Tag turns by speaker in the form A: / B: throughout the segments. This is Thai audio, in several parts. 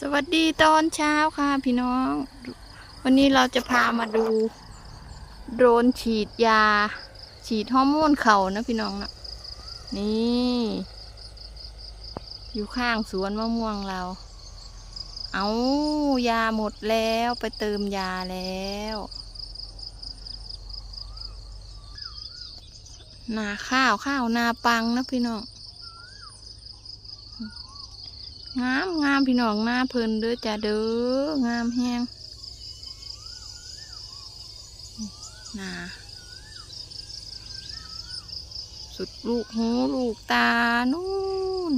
A: สวัสดีตอนเช้าค่ะพี่น้อง วันนี้เราจะพามาดู โดรนฉีดยา ฉีดฮอร์โมนเข่านะพี่น้องนะนี่ อยู่ข้างสวนมะม่วงเรา เอายาหมดแล้วไปเติมยาแล้ว นาข้าวข้าวนาปังนะพี่น้อง งามงามพี่น้องหน้าเพลินเด้อจ้าเด้องามแฮงน่าสุดลูกหูลูกตานู่น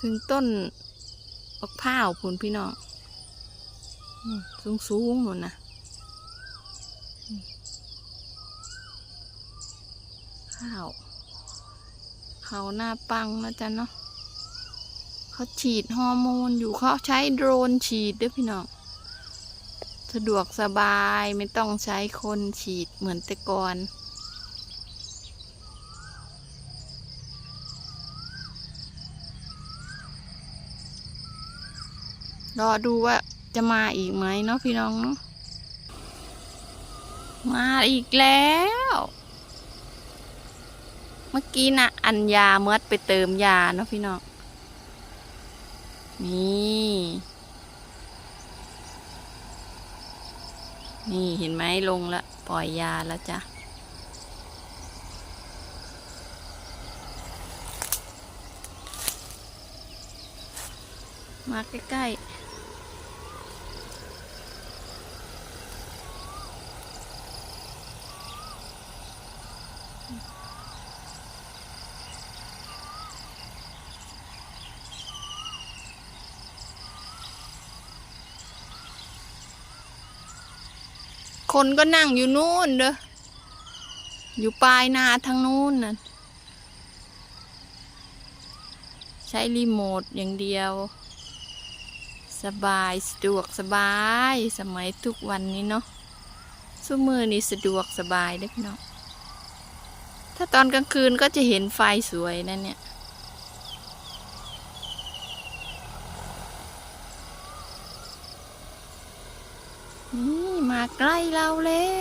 A: ถึงต้นบักพร้าวพุ่นพี่น้องสูงสูงๆนู่นนะ ข้าวเขาหน้าปังนะจ๊ะเนาะเขาฉีดฮอร์โมนอยู่เขาใช้โดรนฉีดด้วยพี่น้องสะดวกสบายไม่ต้องใช้คนฉีดเหมือนแต่ก่อนรอดูว่าจะมาอีกไหมเนาะพี่น้องเนาะมาอีกแล้ว เมื่อกี้นะอัญญาเมื่อไปเติมยาเนาะพี่น้องนี่นี่เห็นไหมลงละปล่อยยาแล้วจ้ะมาใกล้ๆ คนก็นั่งอยู่นู่นเด้อ อยู่ปลายนาทางนู้นน่ะ ใช้รีโมทอย่างเดียว สบายสะดวกสบายสมัยทุกวันนี้เนาะสู้มือนี่สะดวกสบายเด้อพี่น้องถ้าตอนกลางคืนก็จะเห็นไฟสวยนั่นเนี่ย นี่ มาใกล้เราแล้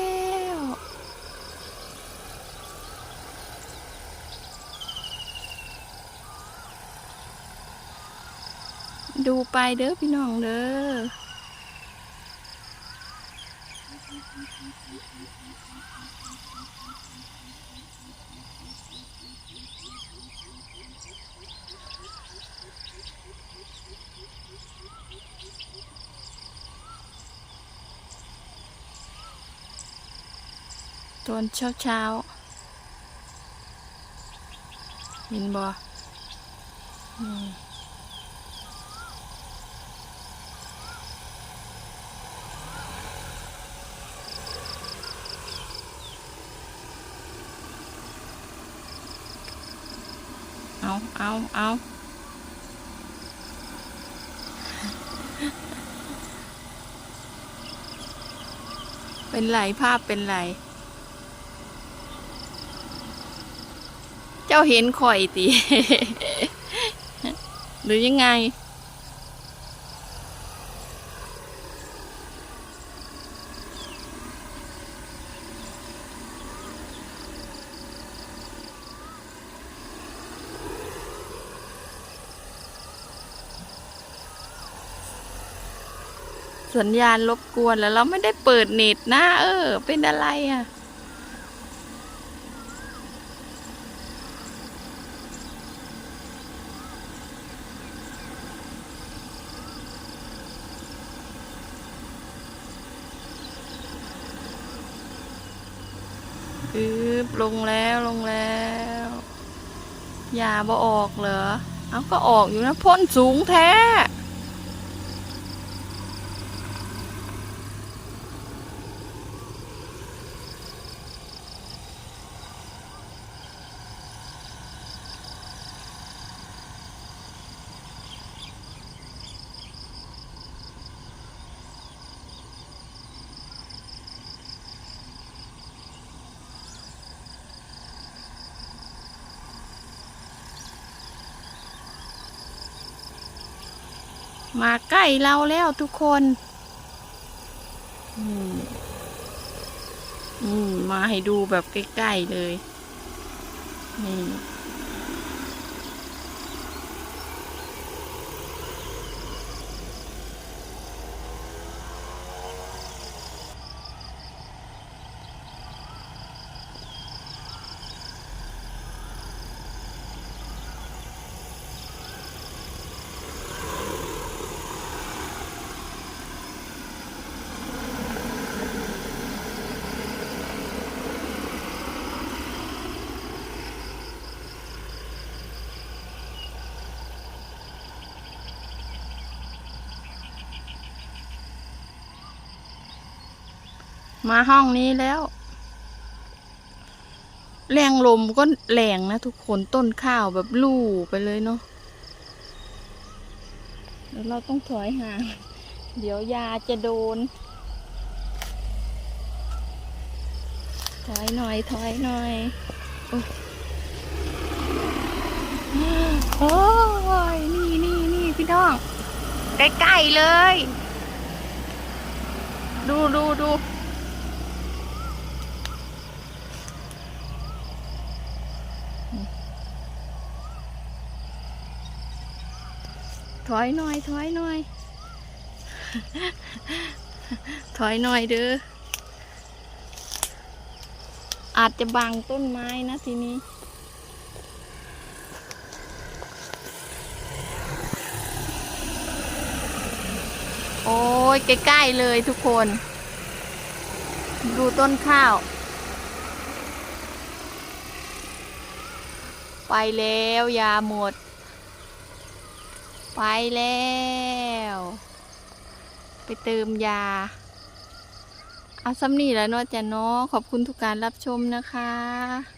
A: ว ดูไปเด้อพี่น้องเด้อ ตอนเช้าเช้าเห็นบ่นี่เอาเอาเอาเป็นไรภาพเป็นไร จ้าเห็นข่อยตีหรือยังไง สัญญาณรบกวนแล้วเราไม่ได้เปิดเน็ตนะ เออ เป็นอะไรอะ อื บลงแล้วลงแล้วอย่าบ่ออกเหรอ เอาก็ออกอยู่นะพ่นสูงแท้ มาใกล้เราแล้วทุกคนอืมอืมมาให้ดูแบบใกล้ ๆ เลย นี่ มาห้องนี้แล้ว แรงลมก็แรงนะทุกคนต้นข้าวแบบลู่ไปเลยเนาะเดี๋ยวเราต้องถอยห่าง เดี๋ยวยาจะโดน ถอยหน่อย ถอยหน่อย โอ้ยโยนี่นี่นี่พี่น้อง ใกล้ๆเลย ดูดู ถอยหน่อย ถอยหน่อย ถอยหน่อยเด้อ อาจจะบังต้นไม้นะทีนี้โอ้ยใกล้ๆเลยทุกคน ดูต้นข้าว ไปแล้วยาหมด ไปแล้ว ไปเติมยา เอาซ้ำนี่แล้วเนาะจ้ะเนาะขอบคุณทุกการรับชมนะคะ